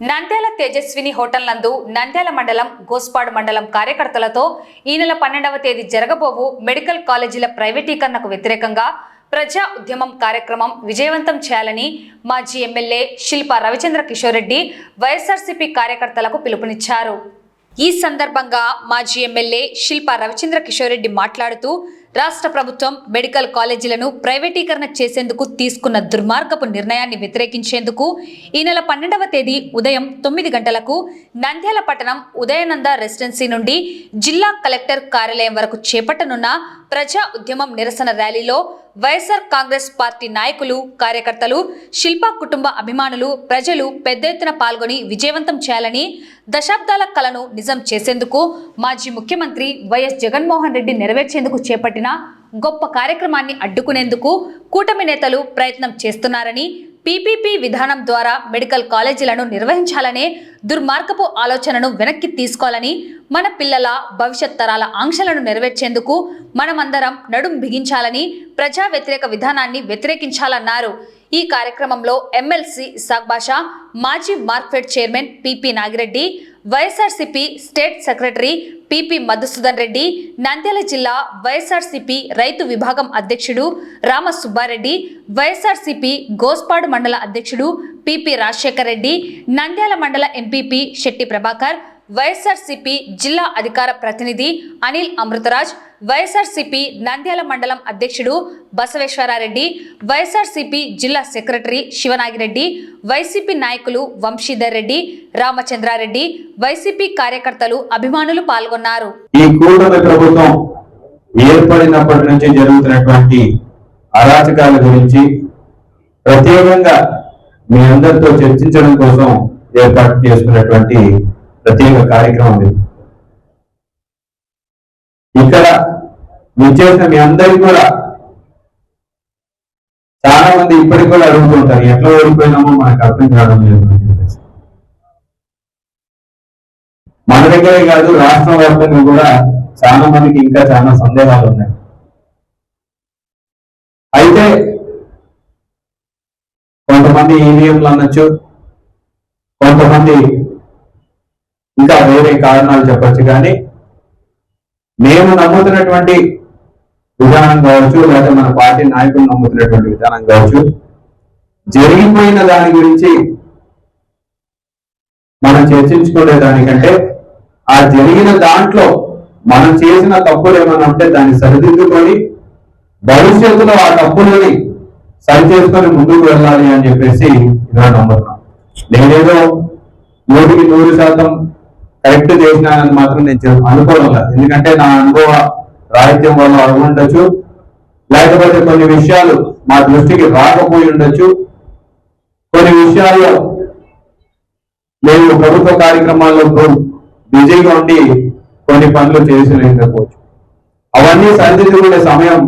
Nandyal Tejaswini hotel నందు నంద్యాల మండలం గోస్పాడు మండలం కార్యకర్తలతో ఈ నెల పన్నెండవ తేదీ జరగబోవు మెడికల్ కాలేజీల ప్రైవేటీకరణకు వ్యతిరేకంగా ప్రజా ఉద్యమం కార్యక్రమం విజయవంతం చేయాలని మాజీ ఎమ్మెల్యే శిల్ప రవిచంద్ర కిషోర్ రెడ్డి వైఎస్ఆర్సీపీ కార్యకర్తలకు పిలుపునిచ్చారు. ఈ సందర్భంగా మాజీ ఎమ్మెల్యే శిల్ప రవిచంద్ర కిషోర్ రెడ్డి మాట్లాడుతూ రాష్ట్ర ప్రభుత్వం మెడికల్ కాలేజీలను ప్రైవేటీకరణ చేసేందుకు తీసుకున్న దుర్మార్గపు నిర్ణయాన్ని వ్యతిరేకించేందుకు ఈ నెల పన్నెండవ తేదీ ఉదయం తొమ్మిది గంటలకు నంద్యాల పట్టణం ఉదయనంద రెసిడెన్సీ నుండి జిల్లా కలెక్టర్ కార్యాలయం వరకు చేపట్టనున్న ప్రజా ఉద్యమం నిరసన ర్యాలీలో వైఎస్ఆర్ కాంగ్రెస్ పార్టీ నాయకులు కార్యకర్తలు శిల్ప కుటుంబ అభిమానులు ప్రజలు పెద్ద ఎత్తున పాల్గొని విజయవంతం చేయాలని దశాబ్దాల కలను నిజం చేసేందుకు మాజీ ముఖ్యమంత్రి వైఎస్ జగన్మోహన్ రెడ్డి నెరవేర్చేందుకు చేపట్టిన గొప్ప కార్యక్రమాన్ని అడ్డుకునేందుకు కూటమి నేతలు ప్రయత్నం చేస్తున్నారని పీపీపీ విధానం ద్వారా మెడికల్ కాలేజీలను నిర్వహించాలనే దుర్మార్గపు ఆలోచనను వెనక్కి తీసుకోవాలని మన పిల్లల భవిష్యత్ తరాల ఆంక్షలను నెరవేర్చేందుకు మనమందరం నడుం బిగించాలని ప్రజా వ్యతిరేక విధానాన్ని వ్యతిరేకించాలన్నారు. ఈ కార్యక్రమంలో ఎమ్మెల్సీ ఇసాక్ బాషా మాజీ Markfed chairman PP Nagireddy YSRCP state secretary PP Madhusudan Reddy Nandyal జిల్లా వైఎస్ఆర్సీపీ రైతు విభాగం అధ్యక్షుడు రామ సుబ్బారెడ్డి వైఎస్ఆర్సీపీ గోస్పాడు మండల అధ్యక్షుడు పిపి రాజశేఖర్ రెడ్డి నంద్యాల మండల ఎంపీపీ శెట్టి ప్రభాకర్ వైఎస్ఆర్సీపీ జిల్లా అధికార ప్రతినిధి అనిల్ అమృతరాజ్ వైఎస్ఆర్సీపీ నంద్యాల మండలం అధ్యక్షుడు బసవేశ్వరారెడ్డి వైఎస్ఆర్సీపీ జిల్లా సెక్రటరీ శివనాగిరెడ్డి వైసీపీ నాయకులు వంశీధర్ రెడ్డి రామచంద్రారెడ్డి వైసీపీ కార్యకర్తలు అభిమానులు పాల్గొన్నారు. ఈ కూటమి ప్రభుత్వం ఏర్పడినప్పటి నుంచి జరుగుతున్నటువంటి అరాచకాల గురించి ప్రత్యేకంగా మీ అందరితో చర్చించడం కోసం ఏర్పాటు చేసుకున్నటువంటి ప్రత్యేక కార్యక్రమం ఇది. ఇక్కడ విచ్చేసిన మీ అందరికీ కూడా చాలా మంది ఇప్పటికి కూడా అడుగుతుంటారు ఎట్లా ఓడిపోయినామో మనకు అర్థం కావడం లేదు అని చెప్పేసి. మన దగ్గరే కాదు రాష్ట్ర వ్యాప్తంగా కూడా చాలా మందికి ఇంకా చాలా సందేహాలు ఉన్నాయి. అయితే కొంతమంది ఈవీఎంలు అనొచ్చు కొంతమంది ఇంకా వేరే కారణాలు చెప్పొచ్చు కానీ మేము నమ్ముతున్నటువంటి విధానం కావచ్చు లేదా మన పార్టీ నాయకులు నమ్ముతున్నటువంటి విధానం కావచ్చు జరిగిపోయిన దాని గురించి మనం చర్చించుకునే దానికంటే ఆ జరిగిన దాంట్లో మనం చేసిన తప్పులు ఏమైనా ఉంటే దాన్ని సరిదిద్దుకొని భవిష్యత్తులో ఆ తప్పులని సరి చేసుకొని ముందుకు వెళ్ళాలి అని చెప్పేసి ఇలా నమ్ముతున్నాం. నేనేదో నూటికి నూరు శాతం కరెక్ట్ చేసినానని మాత్రం నేను అనుకోవడం లేదు ఎందుకంటే నా అనుభవ రాహిత్యం వల్ల అవి ఉండొచ్చు. లేకపోతే కొన్ని విషయాలు మా దృష్టికి రాకపోయి ఉండొచ్చు. కొన్ని విషయాల్లో మేము ప్రభుత్వ కార్యక్రమాల్లో బిజీగా ఉండి కొన్ని పనులు చేసి లేకపోవచ్చు. అవన్నీ సరిదిద్దుకునే సమయం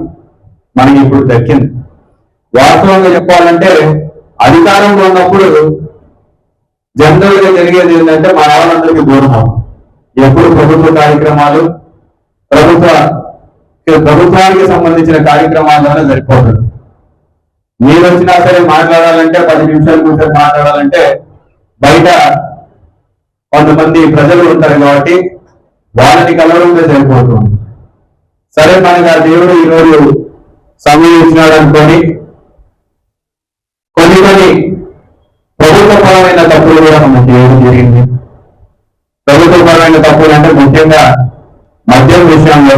మనకి ఇప్పుడు దక్కింది. వాస్తవంగా చెప్పాలంటే అధికారంలో ఉన్నప్పుడు జనరల్గా జరిగేది ఏంటంటే మన వాళ్ళందరికీ దూరం ఎప్పుడు ప్రభుత్వ కార్యక్రమాలు ప్రభుత్వ ప్రభుత్వానికి సంబంధించిన కార్యక్రమాల్లోనే సరిపోతుంది మీరు వచ్చినా సరే మాట్లాడాలంటే పది నిమిషాలు కూర్చొని మాట్లాడాలంటే బయట కొంతమంది ప్రజలు ఉంటారు కాబట్టి వాళ్ళని కలవడంలో సరిపోతుంది. సరే మనకి ఆ దేవుడు ఈరోజు సమయం ఇచ్చినాడు అనుకొని కొన్ని కొన్ని పరమైన తప్పులు కూడా మనం చేయడం జరిగింది. ప్రభుత్వ పరమైన తప్పులు అంటే ముఖ్యంగా మద్యం విషయంలో.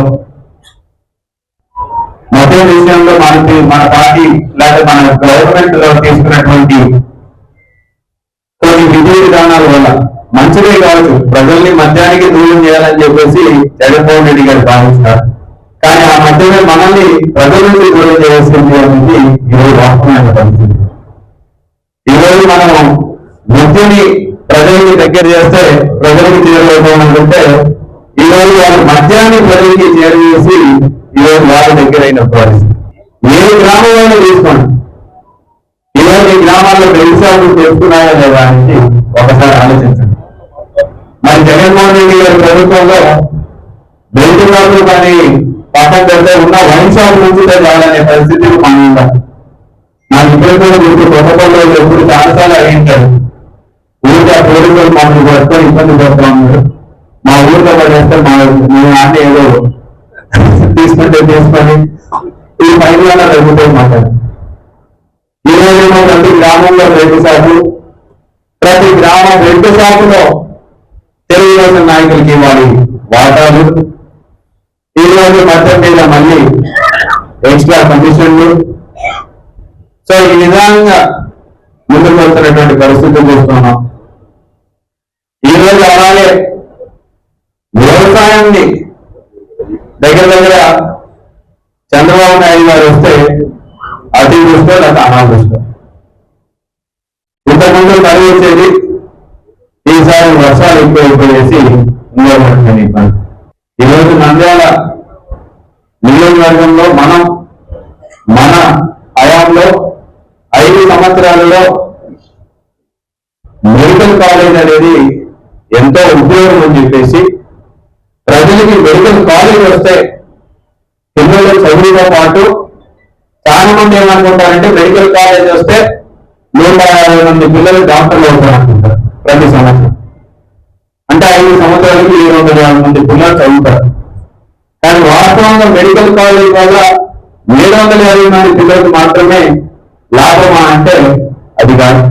మద్యం విషయంలో మనకి మన పార్టీ లేదా మన గవర్నమెంట్లో తీసుకున్నటువంటి కొన్ని విధి విధానాల వల్ల మంచిదే కావచ్చు. ప్రజల్ని మద్యానికి దూరం చేయాలని చెప్పేసి జగన్మోహన్ రెడ్డి గారు భావిస్తారు. కానీ ఆ మధ్యమే మనల్ని ప్రజల నుంచి దూరం చేయాల్సింది అనేది ఈరోజు వాస్తవమైన పరిస్థితి. ఈరోజు మనం మద్యని ప్రజలకి దగ్గర చేస్తే ప్రజలకు చేరువవుతామనుకుంటే ఈరోజు వాళ్ళు మద్యాన్ని ప్రజలకి చేరవేసి ఈరోజు వాళ్ళ దగ్గర అయిన పరిస్థితి. ఏ గ్రామంలో తీసుకోండి. ఈరోజు ఈ గ్రామాల్లో వ్యవసాయం చేసుకున్నాయా లేదా అనేది ఒకసారి ఆలోచించండి. మరి జగన్మోహన్ రెడ్డి గారి ప్రభుత్వంలో బెల్ట్ షాపులు కానీ పక్కన పెడితే ఉన్న వైన్ షాప్ నుంచి రావాలనే పరిస్థితి మనం ఉందా. నాకు ఇప్పుడు కూడా మీకు ప్రభుత్వంలో ఎప్పుడు చాలాసార్లు అడిగింటారు ఊరికే పోలీసులు మమ్మల్ని పట్టుకొని ఇబ్బంది పడుతూ. ఉన్నారు మా ఊరిలో పడేస్తే మా మీ నాన్న ఏదో తీసుకుంటే తీసుకొని ఈ పైన వల్ల తగ్గుతాయి మాట ఈ రోజు ప్రతి గ్రామంలో రెండు షాపులు ప్రతి గ్రామం రెండు షాపులో తెలుగుదేశం నాయకులకి వారి వాటాలు. ఈ రోజు మద్దతు మీద మళ్ళీ ఎక్స్ట్రా కమిషన్లు. సో ఈ విధంగా ముందుకు వస్తున్నటువంటి పరిస్థితులు చూస్తున్నాం. అలాగే వ్యవసాయాన్ని దగ్గర దగ్గర చంద్రబాబు నాయుడు గారు వస్తే అతివృష్టో నాకు అనాదృష్టం ఇంతకుముందు కరువు వచ్చేది ఈసారి వర్షాలు ఎక్కువ అయిపోయేసి ఉండబడుతుంది ఇబ్బంది ఈరోజు నంద్యాల నియోజకవర్గంలో మనం మన హయాంలో ఐదు సంవత్సరాలలో మెడికల్ కాలేజ్ అనేది ఎంతో ఉపయోగం అని చెప్పేసి ప్రజలకి మెడికల్ కాలేజ్ వస్తే పిల్లలు చదువుతో పాటు చాలా మంది ఏమనుకుంటారంటే మెడికల్ కాలేజ్ వస్తే నూట యాభై మంది పిల్లలు డాక్టర్లు అవుతారనుకుంటారు ప్రతి సంవత్సరం. అంటే ఐదు సంవత్సరాలకి ఏడు వందల యాభై మంది పిల్లలు చదువుతారు. కానీ వాస్తవంగా మెడికల్ కాలేజ్ వల్ల ఏడు వందల యాభై మంది పిల్లలకు మాత్రమే లాభమా అంటే అది కాదు.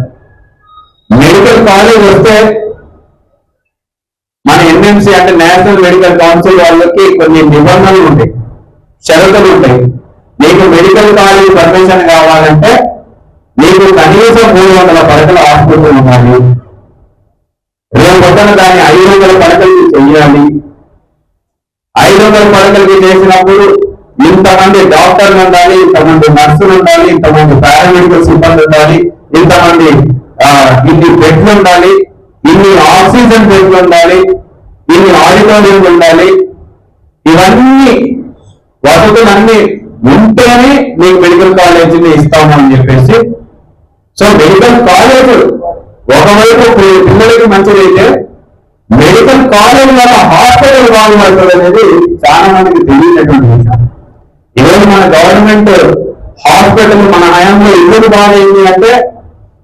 మెడికల్ కాలేజ్ వస్తే మన ఎన్ఎంసీ అంటే నేషనల్ మెడికల్ కౌన్సిల్ వాళ్ళకి కొన్ని నిబంధనలు ఉంటాయి. షరతులు ఉంటాయి. నీకు మెడికల్ కాలేజ్ పర్మిషన్ కావాలంటే నీకు కనీసం మూడు వందల పడకల హాస్పిటల్ ఉండాలి. రేపు పొద్దున దాన్ని ఐదు వందల పడకలకి చెయ్యాలి. ఐదు వందల పడకలకి చేసినప్పుడు ఇంతమంది డాక్టర్లు ఉండాలి ఇంతమంది నర్సులు ఉండాలి ఇంతమంది పారామెడికల్ సిబ్బంది ఉండాలి ఇంతమంది ఆ, ఇన్ని బెడ్లు ఉండాలి ఇన్ని ఆక్సిజన్ బెడ్లు ఉండాలి ఇన్ని ఆడిటోరియం ఉండాలి. ఇవన్నీ వసతులన్నీ ఉంటేనే మీకు మెడికల్ కాలేజీని ఇస్తాము అని చెప్పేసి. సో మెడికల్ కాలేజ్ ఒకవైపు పి- పిల్లలకి మంచిదైతే మెడికల్ కాలేజ్ వల్ల హాస్పిటల్ బాగుపడుతుంది అనేది చాలా మందికి తెలియనటువంటి విషయం. ఈరోజు మన గవర్నమెంట్ హాస్పిటల్ మన హయాంలో ఎందుకు బాగైంది అంటే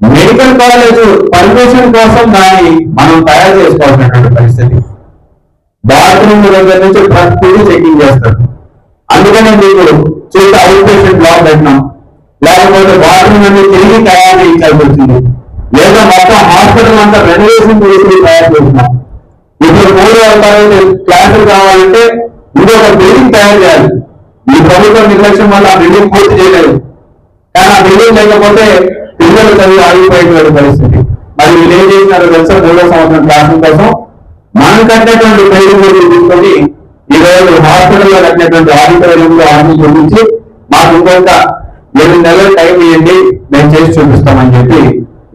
మెడికల్ కాలేజ్ పర్మిషన్ కోసం దాన్ని మనం తయారు చేసుకోవాల్సినటువంటి పరిస్థితి. బాత్రూమ్ దగ్గర నుంచి ప్రతిదీ చెకింగ్ చేస్తారు. అందుకనే మీకు చూస్తే అవుట్ పేషెంట్ బ్లాక్ పెట్టినాం. లేకపోతే బాత్రూమ్ అన్ని తిరిగి తయారు చేయించాల్సి వచ్చింది. లేదా మొత్తం హాస్పిటల్ అంతా రెనోవేషన్ చేసి తయారు చేస్తున్నాం. ఇప్పుడు మూడు తరగతి క్లాసులు కావాలంటే ఇంకొక బిల్డింగ్ తయారు చేయాలి. ఈ ప్రభుత్వం నిర్లక్ష్యం వల్ల ఆ బిల్డింగ్ పూర్తి చేయలేదు. కానీ ఆ బిల్డింగ్ లేకపోతే పిల్లలు చదివి ఆగిపోయేటువంటి పరిస్థితి. మరి వీళ్ళు ఏం చేసినారో తెలుసా? మూడో సంవత్సరం క్లాసుల కోసం మనం కట్టినటువంటి బిల్డింగ్ తీసుకొని ఈరోజు హాస్పిటల్లో కట్టినటువంటి ఆడిటోరియంలో ఆర్మీ చూపించి మాకు ఇంకొక ఎనిమిది నెలలు టైం ఇవ్వండి మేము చేసి చూపిస్తామని చెప్పి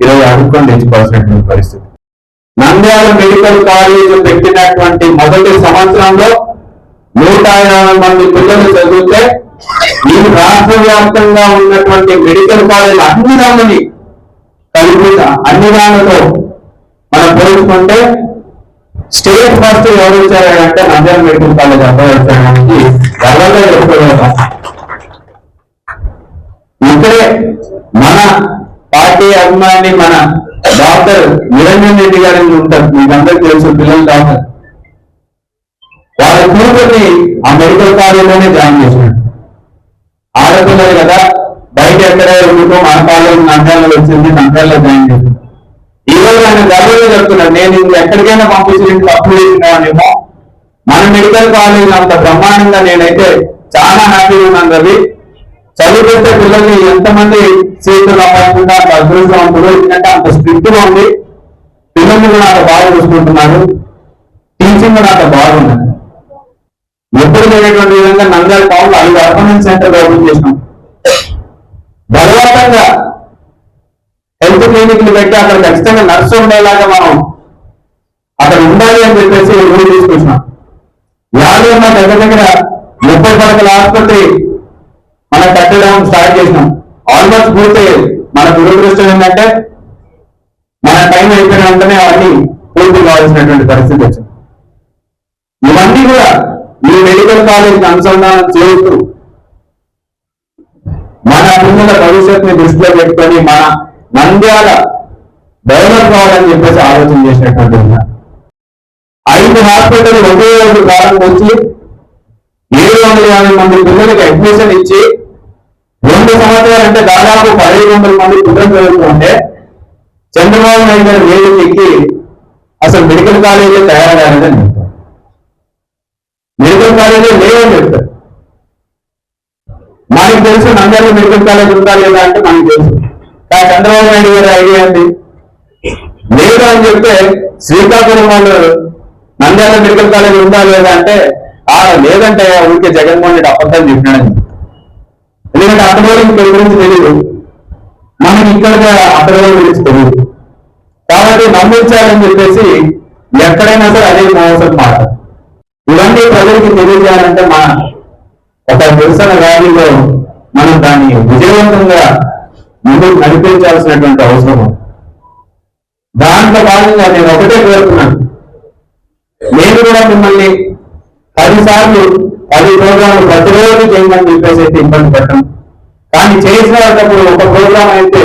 ఈరోజు అడుక్కొని తెచ్చుకోవాల్సినటువంటి పరిస్థితి. నంద్యాల మెడికల్ కాలేజ్ పెట్టినటువంటి మొదటి సంవత్సరంలో నూట యాభై మంది పిల్లలు చదివితే ఈ రాష్ట్ర వ్యాప్తంగా ఉన్నటువంటి మెడికల్ కాలేజ్ అన్ని దానిని కలిపి అన్ని దానితో మనం పోల్చుకుంటే స్టేట్ ఫస్ట్ ఎవరు వచ్చారంటే నంద్యాల మెడికల్ కాలేజ్ అబ్బాయి వచ్చాడానికి గర్వంగా చెప్పుకోగలుగుతాం ఇక్కడే మన పార్టీ అభిమాని మన డాక్టర్ నిరంజన్ రెడ్డి గారు ఉంటారు. మీకు తెలుసు పిల్లలు డాక్టర్. వాళ్ళ కూతుర్ని ఆ మెడికల్ కాలేజీలోనే జాయిన్ చేసినాడు ఆడపిల్లలు కదా బయట ఎక్కడ ఉండుకో మన కాలేజ్ నంద్యాలలో వచ్చింది నంద్యాలలో జాయిన్ చేసింది ఈ రోజు ఆయన గర్వంగా చెప్తున్నాడు నేను ఇంక ఎక్కడికైనా పంపించి తప్పు చేసినానేమో మన మెడికల్ కాలేజ్ అంత బ్రహ్మాండంగా నేనైతే చాలా హ్యాపీగా ఉన్నాను రవి. చదువుకుంటే పిల్లల్ని ఎంతమంది సీట్లు రాకుండా అంత అదృష్టవంతులు ఎందుకంటే అంత స్ట్రిక్ట్గా ఉంది పిల్లల్ని కూడా అంత బాగా చూసుకుంటున్నారు. టీచింగ్ కూడా అంత బాగున్నది ఎప్పుడు లేనటువంటి విధంగా నంద్యాల టౌన్లో ఐదు అర్బన్ సెంటర్ ఓపెన్ చేసినాం. బలవంతంగా క్లినిక్లు పెట్టి అక్కడ ఖచ్చితంగా నర్సు ఉండేలాగా మనం అక్కడ ఉండాలి అని చెప్పేసి రూల్ తీసుకొచ్చినాం. యాభై ఉన్న దగ్గర దగ్గర ముప్పై పడకల ఆసుపత్రి మనం కట్టడం స్టార్ట్ చేసినాం. ఆల్మోస్ట్ పూర్తి మన దురదృష్టం ఏంటంటే మన టైం అయిపోయిన వెంటనే అవన్నీ పూర్తి కావాల్సినటువంటి పరిస్థితి వచ్చింది. ఇవన్నీ కూడా ఈ మెడికల్ కాలేజ్ అనుసంధానం చేస్తూ మన పిల్లల భవిష్యత్తుని దృష్టిలో పెట్టుకొని మన నంద్యాల డెవలప్ కావాలని చెప్పేసి ఆలోచన చేసినటువంటి ఐదు హాస్పిటల్ ఒకే రోజు కాలం వచ్చి ఏడు వందల యాభై మంది పిల్లలకు అడ్మిషన్ ఇచ్చి రెండు సంవత్సరాలు అంటే దాదాపు పదిహేను వందల మంది పిల్లలు చదువుతుంటే చంద్రబాబు నాయుడు గారు వేలు ఎక్కి అసలు మెడికల్ కాలేజీ తయారు కాలేదని చెప్తారు. మెడికల్ కాలేజీ లేవని చెప్తారు. మనకి తెలుసు నంద్యాల మెడికల్ కాలేజ్ ఉందా లేదా అంటే మనకి తెలుసు. చంద్రబాబు నాయుడు గారి ఐడియా ఏంటి? లేదు అని చెప్తే శ్రీకాకుళం వాళ్ళు నంద్యాల మెడికల్ కాలేజ్ ఉందా లేదా అంటే ఆ లేదంటే ఊరికే జగన్మోహన్ రెడ్డి అబద్ధాలు చెప్పినాడని. ఎందుకంటే అతని ఇక్కడ గురించి తెలియదు మనకి ఇక్కడ అతని గురించి తెలియదు కాబట్టి నమ్మించాలని చెప్పేసి ఎక్కడైనా సరే అదే మోసం మాట. ఇవన్నీ ప్రజలకి తెలియజేయాలంటే మన ఒక నిరసన ర్యాలీలో మనం దాన్ని విజయవంతంగా ముందుకు నడిపించాల్సినటువంటి అవసరం దాంట్లో భాగంగా నేను ఒకటే కోరుతున్నాను. నేను కూడా మిమ్మల్ని పదిసార్లు పది ప్రోగ్రాంలు ప్రతిరోజు చేయమని చెప్పేసి అయితే ఇబ్బంది పెట్టను. కానీ చేసినప్పుడు ఒక ప్రోగ్రాం అయితే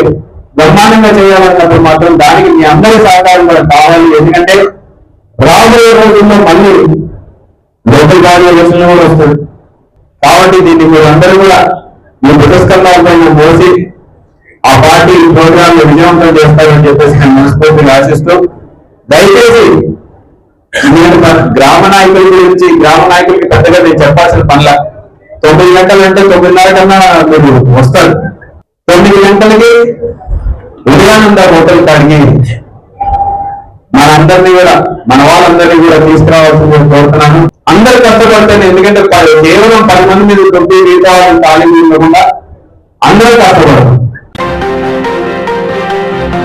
బ్రహ్మాండంగా చేయాలన్నప్పుడు మాత్రం దానికి మీ అందరి సహకారం కూడా కావాలి. ఎందుకంటే రాబోయే రోజుల్లో మళ్ళీ లోకల్ బాడీ ఎలక్షన్ కూడా వస్తుంది. కాబట్టి దీన్ని మీరు అందరూ కూడా మీ పురస్కరణాల పైన మోసి ఆ పార్టీ ప్రోగ్రామ్ విజయవంతం చేస్తారని చెప్పేసి నేను మనస్ఫూర్తిగా ఆశిస్తూ దయచేసి నేను మన గ్రామ నాయకుల గురించి గ్రామ నాయకులకి పెద్దగా నేను చెప్పాల్సిన పనుల తొమ్మిది గంటలు అంటే తొమ్మిదిన్నర కన్నా మీరు వస్తారు. తొమ్మిది గంటలకి విజయానంద హోటల్ కాడికి మనందరినీ కూడా మన వాళ్ళందరినీ కూడా తీసుకురావాల్సింది కోరుతున్నాను. అందరు కష్టపడతాను ఎందుకంటే ప- కేవలం పది మంది మీద తొమ్మిది మిగతా వాళ్ళని తాళి ఉండకుండా అందరూ కష్టపడతారు